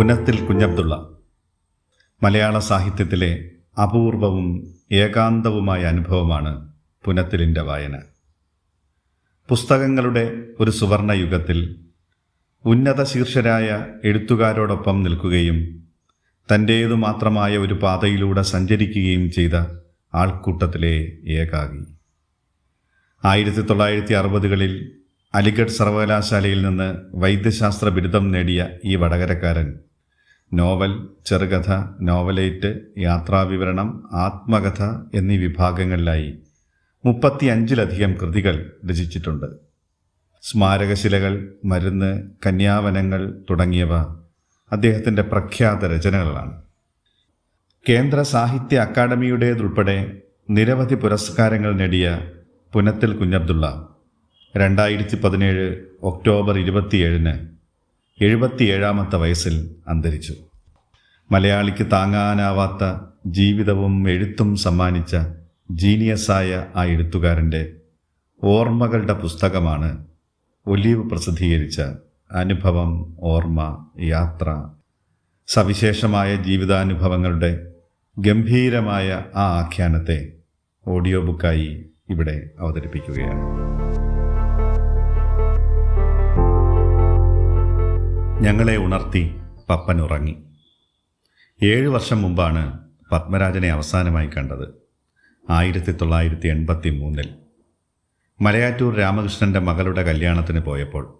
പുനത്തിൽ കുഞ്ഞബ്ദുള്ള. മലയാള സാഹിത്യത്തിലെ അപൂർവവും ഏകാന്തവുമായ അനുഭവമാണ് പുനത്തിലിന്റെ വായന. പുസ്തകങ്ങളുടെ ഒരു സുവർണ യുഗത്തിൽ ഉന്നത ശീർഷരായ എഴുത്തുകാരോടൊപ്പം നിൽക്കുകയും തന്റേതു മാത്രമായ ഒരു പാതയിലൂടെ സഞ്ചരിക്കുകയും ചെയ്ത ആൾക്കൂട്ടത്തിലെ ഏകാഗി ആയിരത്തി തൊള്ളായിരത്തി അറുപതുകളിൽ അലിഗഡ് സർവകലാശാലയിൽ നിന്ന് വൈദ്യശാസ്ത്ര ബിരുദം നേടിയ ഈ വടകരക്കാരൻ നോവൽ ചെറുകഥ നോവലേറ്റ് യാത്രാവിവരണം ആത്മകഥ എന്നീ വിഭാഗങ്ങളിലായി മുപ്പത്തി അഞ്ചിലധികം കൃതികൾ രചിച്ചിട്ടുണ്ട്. സ്മാരകശിലകൾ മരുന്ന് കന്യാവനങ്ങൾ തുടങ്ങിയവ അദ്ദേഹത്തിന്റെ പ്രഖ്യാത രചനകളാണ്. കേന്ദ്ര സാഹിത്യ അക്കാദമിയുടേതുൾപ്പെടെ നിരവധി പുരസ്കാരങ്ങൾ നേടിയ പുനത്തിൽ കുഞ്ഞബ്ദുള്ള രണ്ടായിരത്തി പതിനേഴ് ഒക്ടോബർ ഇരുപത്തിയേഴിന് എഴുപത്തിയേഴാമത്തെ വയസ്സിൽ അന്തരിച്ചു. മലയാളിക്ക് താങ്ങാനാവാത്ത ജീവിതവും എഴുത്തും സമ്മാനിച്ച ജീനിയസായ ആ എഴുത്തുകാരന്റെ ഓർമ്മകളുടെ പുസ്തകമാണ് ഒലീവ് പ്രസിദ്ധീകരിച്ച അനുഭവം ഓർമ്മ യാത്ര. സവിശേഷമായ ജീവിതാനുഭവങ്ങളുടെ ഗംഭീരമായ ആ ആഖ്യാനത്തെ ഓഡിയോ ബുക്കായി ഇവിടെ അവതരിപ്പിക്കുകയാണ്. ഞങ്ങളെ ഉണർത്തി പപ്പൻ ഉറങ്ങി. ഏഴ് വർഷം മുമ്പാണ് പത്മരാജനെ അവസാനമായി കണ്ടത്. ആയിരത്തി തൊള്ളായിരത്തി എൺപത്തി മൂന്നിൽ മലയാറ്റൂർ രാമകൃഷ്ണന്റെ മകളുടെ കല്യാണത്തിന് പോയപ്പോൾ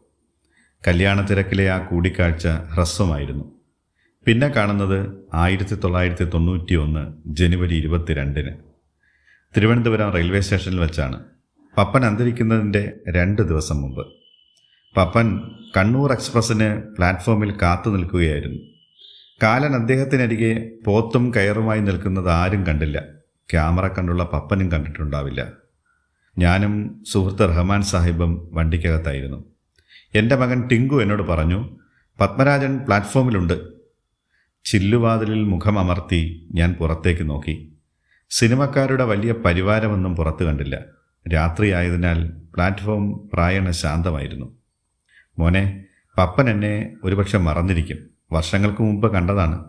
കല്യാണത്തിരക്കിലെ ആ കൂടിക്കാഴ്ച ഹ്രസ്വമായിരുന്നു. പിന്നെ കാണുന്നത് ആയിരത്തി തൊള്ളായിരത്തി തൊണ്ണൂറ്റി ഒന്ന് ജനുവരി ഇരുപത്തിരണ്ടിന്. തിരുവനന്തപുരം റെയിൽവേ സ്റ്റേഷനിൽ വെച്ചാണ്. പപ്പൻ അന്തരിക്കുന്നതിന്റെ രണ്ട് ദിവസം മുമ്പ്. പപ്പൻ കണ്ണൂർ എക്സ്പ്രസ്സിന് പ്ലാറ്റ്ഫോമിൽ കാത്തു നിൽക്കുകയായിരുന്നു. കാലൻ അദ്ദേഹത്തിനരികെ പോത്തും കയറുമായി നിൽക്കുന്നത് ആരും കണ്ടില്ല. ക്യാമറ കണ്ടുള്ള പപ്പനും കണ്ടിട്ടുണ്ടാവില്ല. ഞാനും സുഹൃത്ത് റഹ്മാൻ സാഹിബും വണ്ടിക്കകത്തായിരുന്നു. എന്റെ മകൻ ടിങ്കു എന്നോട് പറഞ്ഞു പത്മരാജൻ പ്ലാറ്റ്ഫോമിലുണ്ട്. ചില്ലുവാതിലിൽ മുഖമമർത്തി ഞാൻ പുറത്തേക്ക് നോക്കി. സിനിമക്കാരുടെ വലിയ പരിവാരമൊന്നും പുറത്തു കണ്ടില്ല. രാത്രിയായതിനാൽ പ്ലാറ്റ്ഫോം പ്രായണ ശാന്തമായിരുന്നു. മോനെ പപ്പൻ എന്നെ ഒരുപക്ഷെ മറന്നിരിക്കും. വർഷങ്ങൾക്ക് മുമ്പ് കണ്ടതാണ്.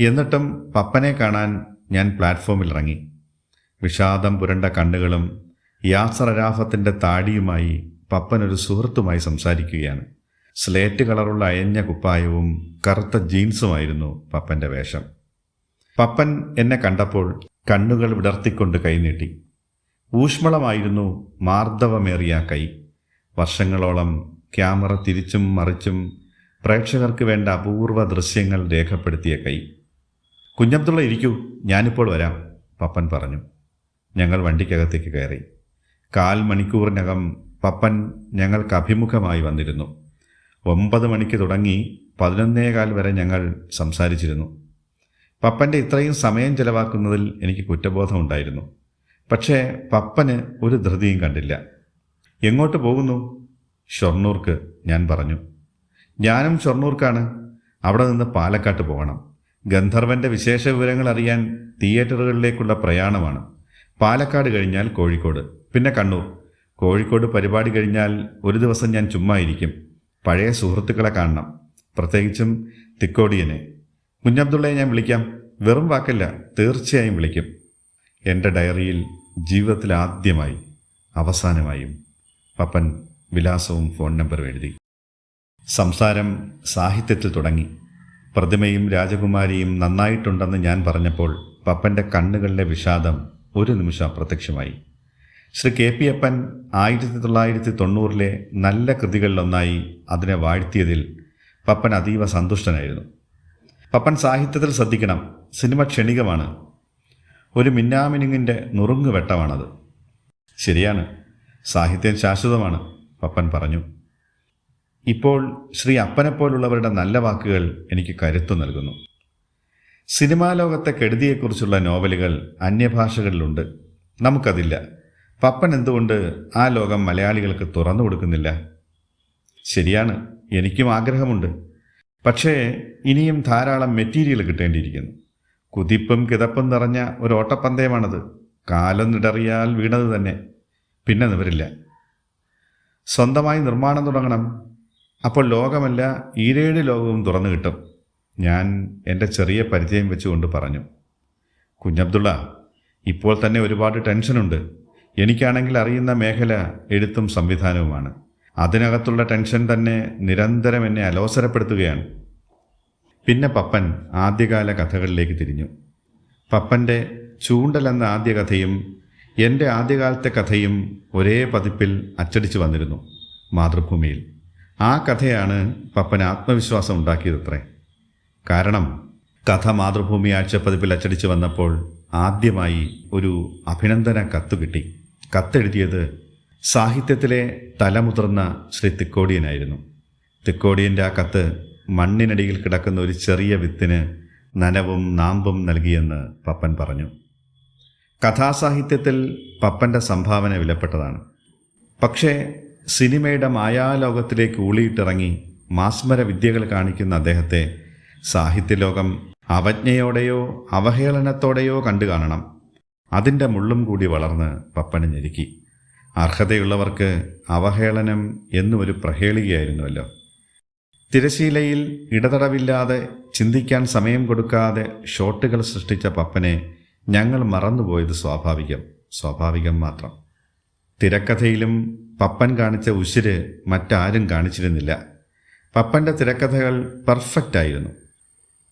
എന്നിട്ടും പപ്പനെ കാണാൻ ഞാൻ പ്ലാറ്റ്ഫോമിൽ ഇറങ്ങി വിഷാദം പുരണ്ട കണ്ണുകളും യാസർ അരാഫത്തിന്റെ താടിയുമായി പപ്പൻ ഒരു സുഹൃത്തുമായി സംസാരിക്കുകയാണ്. സ്ലേറ്റ് കളറുള്ള അയഞ്ഞ കുപ്പായവും കറുത്ത ജീൻസുമായിരുന്നു പപ്പന്റെ വേഷം. പപ്പൻ എന്നെ കണ്ടപ്പോൾ കണ്ണുകൾ വിടർത്തിക്കൊണ്ട് കൈനീട്ടി ഊഷ്മളമായിരുന്നു മാർദ്ദവമേറിയ കൈ. വർഷങ്ങളോളം ക്യാമറ തിരിച്ചും മറിച്ചും പ്രേക്ഷകർക്ക് വേണ്ട അപൂർവ ദൃശ്യങ്ങൾ രേഖപ്പെടുത്തിയ കൈ. കുഞ്ഞബ്ദുള്ള ഇരിക്കൂ. ഞാനിപ്പോൾ വരാം പപ്പൻ പറഞ്ഞു. ഞങ്ങൾ വണ്ടിക്കകത്തേക്ക് കയറി. കാൽ മണിക്കൂറിനകം പപ്പൻ ഞങ്ങൾക്ക് അഭിമുഖമായി വന്നിരുന്നു. ഒമ്പത് മണിക്ക് തുടങ്ങി പതിനൊന്നേകാൽ വരെ ഞങ്ങൾ സംസാരിച്ചിരുന്നു. പപ്പന്റെ ഇത്രയും സമയം ചെലവാക്കുന്നതിൽ എനിക്ക് കുറ്റബോധമുണ്ടായിരുന്നു. പക്ഷേ പപ്പന് ഒരു ധൃതിയും കണ്ടില്ല. എങ്ങോട്ട് പോകുന്നു? ഷൊർണൂർക്ക് ഞാൻ പറഞ്ഞു ഞാനും ഷൊർണൂർക്കാണ്. അവിടെ നിന്ന് പാലക്കാട്ട് പോകണം. ഗന്ധർവന്റെ വിശേഷ വിവരങ്ങൾ അറിയാൻ തിയേറ്ററുകളിലേക്കുള്ള പ്രയാണമാണ്. പാലക്കാട് കഴിഞ്ഞാൽ കോഴിക്കോട് പിന്നെ കണ്ണൂർ. കോഴിക്കോട് പരിപാടി കഴിഞ്ഞാൽ ഒരു ദിവസം ഞാൻ ചുമ്മാ ഇരിക്കും. പഴയ സുഹൃത്തുക്കളെ കാണണം. പ്രത്യേകിച്ചും തിക്കോടിയനെ. കുഞ്ഞബ്ദുള്ളയെ ഞാൻ വിളിക്കാം. വെറും വാക്കല്ല തീർച്ചയായും വിളിക്കും. എന്റെ ഡയറിയിൽ ജീവിതത്തിൽ ആദ്യമായി അവസാനമായും പപ്പൻ വിലാസവും ഫോൺ നമ്പറും എഴുതി. സംസാരം സാഹിത്യത്തിൽ തുടങ്ങി. പ്രതിമയും രാജകുമാരിയും നന്നായിട്ടുണ്ടെന്ന് ഞാൻ പറഞ്ഞപ്പോൾ പപ്പന്റെ കണ്ണുകളിലെ വിഷാദം ഒരു നിമിഷം അപ്രത്യക്ഷമായി. ശ്രീ കെ പി അപ്പൻ ആയിരത്തി തൊള്ളായിരത്തി തൊണ്ണൂറിലെ നല്ല കൃതികളിലൊന്നായി അതിനെ വാഴ്ത്തിയതിൽ പപ്പൻ അതീവ സന്തുഷ്ടനായിരുന്നു. പപ്പൻ സാഹിത്യത്തിൽ ശ്രദ്ധിക്കണം സിനിമ ക്ഷണികമാണ്. ഒരു മിന്നാമിനുങ്ങിന്റെ നുറുങ്ങുവെട്ടമാണത് ശരിയാണ് സാഹിത്യം ശാശ്വതമാണ്. പപ്പൻ പറഞ്ഞു ഇപ്പോൾ ശ്രീ അപ്പനെപ്പോലുള്ളവരുടെ നല്ല വാക്കുകൾ എനിക്ക് കരുത്തു നൽകുന്നു. സിനിമാ ലോകത്തെ കെടുതിയെക്കുറിച്ചുള്ള നോവലുകൾ അന്യഭാഷകളിലുണ്ട്. നമുക്കതില്ല. പപ്പൻ എന്തുകൊണ്ട് ആ ലോകം മലയാളികൾക്ക് തുറന്നു കൊടുക്കുന്നില്ല? ശരിയാണ് എനിക്കും ആഗ്രഹമുണ്ട്. പക്ഷേ ഇനിയും ധാരാളം മെറ്റീരിയൽ കിട്ടേണ്ടിയിരിക്കുന്നു. കുതിപ്പും കിതപ്പും നിറഞ്ഞ ഒരു ഓട്ടപ്പന്തയമാണത്. കാലം നിടറിയാൽ വീണത് തന്നെ. പിന്നെ നിവരില്ല സ്വന്തമായി നിർമ്മാണം തുടങ്ങണം. അപ്പോൾ ലോകമല്ല ഈരേഴ് ലോകവും തുറന്നു കിട്ടും. ഞാൻ എന്റെ ചെറിയ പരിചയം വെച്ചുകൊണ്ട് പറഞ്ഞു. കുഞ്ഞബ്ദുള്ള ഇപ്പോൾ തന്നെ ഒരുപാട് ടെൻഷനുണ്ട്. എനിക്കാണെങ്കിൽ അറിയുന്ന മേഖല എഴുത്തും സംവിധാനവുമാണ്. അതിനകത്തുള്ള ടെൻഷൻ തന്നെ നിരന്തരം എന്നെ അലോസരപ്പെടുത്തുകയാണ്. പിന്നെ പപ്പൻ ആദ്യകാല കഥകളിലേക്ക് തിരിഞ്ഞു. പപ്പന്റെ ചൂണ്ടൽ എന്ന ആദ്യ കഥയും എന്റെ ആദ്യകാലത്തെ കഥയും ഒരേ പതിപ്പിൽ അച്ചടിച്ചു വന്നിരുന്നു മാതൃഭൂമിയിൽ. ആ കഥയാണ് പപ്പൻ ആത്മവിശ്വാസം ഉണ്ടാക്കിയതത്രേ. കാരണം കഥ മാതൃഭൂമി ആഴ്ച പതിപ്പിൽ അച്ചടിച്ചു വന്നപ്പോൾ ആദ്യമായി ഒരു അഭിനന്ദന കത്ത് കിട്ടി. കത്തെഴുതിയത് സാഹിത്യത്തിലെ തലമുതിർന്ന ശ്രീ തിക്കോടിയനായിരുന്നു. തിക്കോടിയന്റെ ആ കത്ത് മണ്ണിനടിയിൽ കിടക്കുന്ന ഒരു ചെറിയ വിത്തിന് നനവും നാമ്പും നൽകിയെന്ന് പപ്പൻ പറഞ്ഞു. കഥാസാഹിത്യത്തിൽ പപ്പന്റെ സംഭാവന വിലപ്പെട്ടതാണ്. പക്ഷേ സിനിമയുടെ മായാലോകത്തിലേക്ക് ഊളിയിട്ടിറങ്ങി മാസ്മര വിദ്യകൾ കാണിക്കുന്ന അദ്ദേഹത്തെ സാഹിത്യലോകം അവജ്ഞയോടെയോ അവഹേളനത്തോടെയോ കണ്ടു കാണണം. അതിന്റെ മുള്ളും കൂടി വളർന്ന് പപ്പന് ഞെരുക്കി. അർഹതയുള്ളവർക്ക് അവഹേളനം എന്നും ഒരു പ്രഹേളികയായിരുന്നുവല്ലോ. തിരശീലയിൽ ഇടതടവില്ലാതെ ചിന്തിക്കാൻ സമയം കൊടുക്കാതെ ഷോട്ടുകൾ സൃഷ്ടിച്ച പപ്പനെ ഞങ്ങൾ മറന്നുപോയത് സ്വാഭാവികം സ്വാഭാവികം മാത്രം. തിരക്കഥയിലും പപ്പൻ കാണിച്ച ഉശിര് മറ്റാരും കാണിച്ചിരുന്നില്ല. പപ്പന്റെ തിരക്കഥകൾ പെർഫെക്റ്റ് ആയിരുന്നു.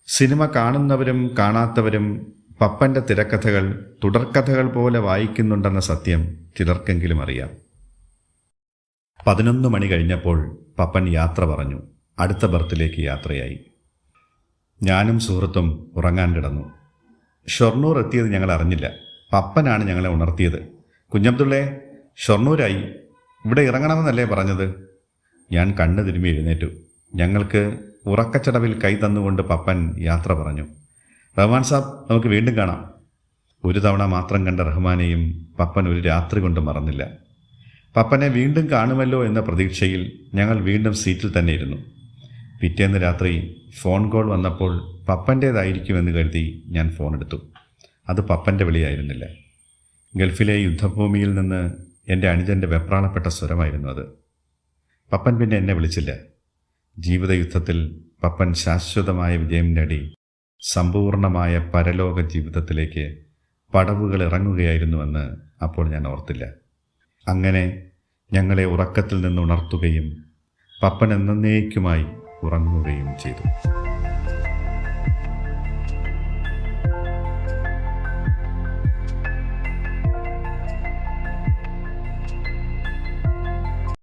സിനിമ കാണുന്നവരും കാണാത്തവരും പപ്പന്റെ തിരക്കഥകൾ തുടർക്കഥകൾ പോലെ വായിക്കുന്നുണ്ടെന്ന സത്യം ചിലർക്കെങ്കിലും അറിയാം. പതിനൊന്ന് മണി കഴിഞ്ഞപ്പോൾ പപ്പൻ യാത്ര പറഞ്ഞു. അടുത്ത ബർത്തിലേക്ക് യാത്രയായി. ഞാനും സുഹൃത്തും ഉറങ്ങാൻ കിടന്നു. ഷൊർണൂർ എത്തിയത് ഞങ്ങൾ അറിഞ്ഞില്ല. പപ്പനാണ് ഞങ്ങളെ ഉണർത്തിയത്. കുഞ്ഞബ്ദുള്ളേ ഷൊർണൂരായി. ഇവിടെ ഇറങ്ങണമെന്നല്ലേ പറഞ്ഞത്? ഞാൻ കണ്ണു തിരുമ്പി എഴുന്നേറ്റു. ഞങ്ങൾക്ക് ഉറക്കച്ചടവിൽ കൈ തന്നുകൊണ്ട് പപ്പൻ യാത്ര പറഞ്ഞു. റഹ്മാൻ സാബ് നമുക്ക് വീണ്ടും കാണാം. ഒരു തവണ മാത്രം കണ്ട റഹ്മാനെയും പപ്പൻ ഒരു രാത്രി കൊണ്ട് മറന്നില്ല. പപ്പനെ വീണ്ടും കാണുമല്ലോ എന്ന പ്രതീക്ഷയിൽ ഞങ്ങൾ വീണ്ടും സീറ്റിൽ തന്നെ ഇരുന്നു പിറ്റേന്ന് രാത്രി ഫോൺ കോൾ വന്നപ്പോൾ പപ്പന്റേതായിരിക്കുമെന്ന് കരുതി ഞാൻ ഫോൺ എടുത്തു. അത് പപ്പന്റെ വിളിയായിരുന്നില്ല. ഗൾഫിലെ യുദ്ധഭൂമിയിൽ നിന്ന് എന്റെ അനുജന്റെ വെപ്രാളപ്പെട്ട സ്വരമായിരുന്നു അത്. പപ്പൻ പിന്നെ എന്നെ വിളിച്ചില്ല. ജീവിതയുദ്ധത്തിൽ പപ്പൻ ശാശ്വതമായ വിജയം നേടി സമ്പൂർണമായ പരലോക ജീവിതത്തിലേക്ക് പടവുകൾ ഇറങ്ങുകയായിരുന്നുവെന്ന് അപ്പോൾ ഞാൻ ഓർത്തില്ല. അങ്ങനെ ഞങ്ങളെ ഉറക്കത്തിൽ നിന്ന് ഉണർത്തുകയും പപ്പൻ എന്നേക്കുമായി ഉറങ്ങുകയും ചെയ്തു.